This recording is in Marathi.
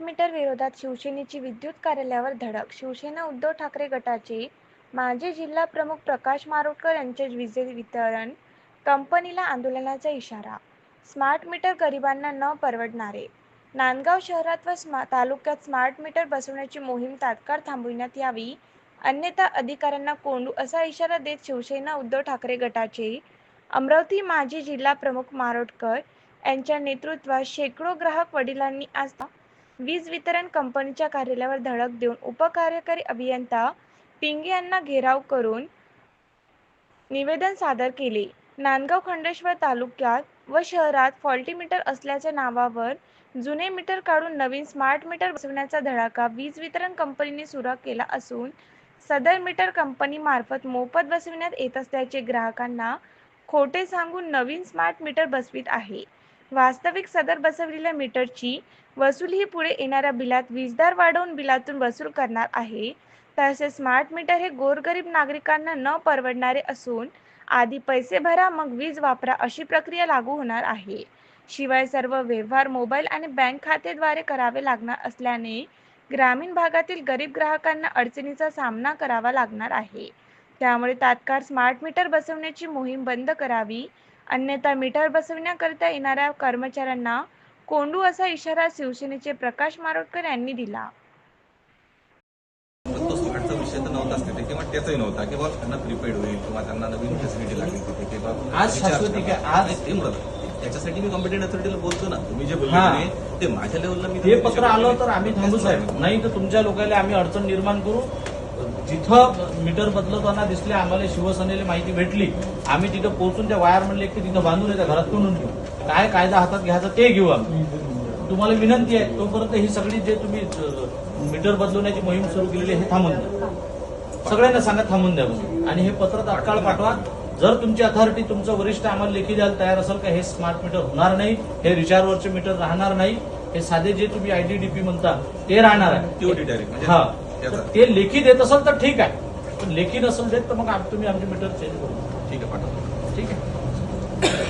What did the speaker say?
मीटर विरोधात शिवसेनेची विद्युत कार्यालयावर धडक. शिवसेना उद्धव ठाकरे गटाचे माजी जिल्हा प्रमुख प्रकाश मारोटकर यांचे विजे वितरण कंपनीला आंदोलनाचा इशारा. स्मार्ट मीटर गरिबांना न परवडणारे. नांदगाव शहरात व स्मा तालुक्यात स्मार्ट मीटर बसवण्याची मोहीम तात्काळ थांबविण्यात यावी अन्यथा अधिकाऱ्यांना कोंडू असा इशारा देत शिवसेना उद्धव ठाकरे गटाचे अमरावती माजी जिल्हा प्रमुख मारोटकर यांच्या नेतृत्वात शेकडो ग्राहक वडिलांनी आज वीज वितरण कंपनीच्या कार्यालयावर धडक देऊन उपकार्यकारी अभियंता पिंगे यांना घेराव करून निवेदन सादर केले. नांदगाव खंडेश्वर तालुक्यात व शहरात फॉल्टी मीटर असल्याच्या नावावर जुने मीटर काढून नवीन स्मार्ट मीटर बसवण्याचा धडाका वीज वितरण कंपनीने सुरू केला असून सदर मीटर कंपनी मार्फत मोफत बसविण्यात येत असल्याचे ग्राहकांना खोटे सांगून नवीन स्मार्ट मीटर बसवित आहे. वास्तविक सदर बसवलेल्या मीटरची वसूल ही पुढे येणाऱ्या बिलात वीजदार वाढवून बिलातून वसूल करणार आहे. तसेच स्मार्ट मीटर हे गोरगरीब नागरिकांना न परवडणारे असून आधी पैसे भरा मग वीज वापरा अशी प्रक्रिया लागू होणार आहे. शिवाय सर्व व्यवहार मोबाईल आणि बँक खातेद्वारे करावे लागणार असल्याने ग्रामीण भागातील गरीब ग्राहकांना अडचणीचा सामना करावा लागणार आहे. त्यामुळे तात्काळ स्मार्ट मीटर बसवण्याची मोहीम बंद करावी अन्यथा मीटर बसविण्याकरिता येणाऱ्या कर्मचाऱ्यांना कोंडू असा इशारा शिवसेनेचे प्रकाश मारोटकर यांनी दिला. विषय तर नव्हताच तिथे किंवा त्याचाही नव्हता किंवा त्यांना प्रीपेड होईल किंवा त्यांना नवीन फॅसिलिटी लागली तिथे किंवा ते म्हणत त्याच्यासाठी मी कॉम्पिटेंट अथॉरिटीला बोलतो ना. तुम्ही जे बोलले ते माझ्या लेवलला मी ते पत्र आलं तर आम्ही थांबू साहेब. नाही तर तुमच्या लोकांना आम्ही अडचण निर्माण करू. जिथं मीटर बदलताना दिसले आम्हाला शिवसेनेला माहिती भेटली. आम्ही तिथं पोहोचून त्या वायर म्हणले की तिथं बांधून येत्या घरात तोडून घेऊ काय कायदा हातात घ्यायचा ते घेऊ आम्ही. तुम्हाला विनंती आहे तोपर्यंत ही सगळी जे तुम्ही मीटर बदलवण्याची मोहीम सुरू केलेली हे थांबून द्या. सगळ्यांना सांगा थांबून द्या म्हणून. आणि हे पत्र तात्काळ पाठवा. जर तुमची अथॉरिटी तुमचं वरिष्ठ आम्हाला लेखी द्यायला तयार असेल का हे स्मार्ट मीटर होणार नाही हे रिचार्जवरचे मीटर राहणार नाही हे साधे जे तुम्ही आयडीडीपी म्हणता ते राहणार आहे. म्हणजे हा. ते लेखी देत असेल तर ठीक आहे. पण लेखी नसेल देत तर मग तुम्ही आमची मीटर चेंज करू. ठीक आहे पाठवतो ठीक आहे.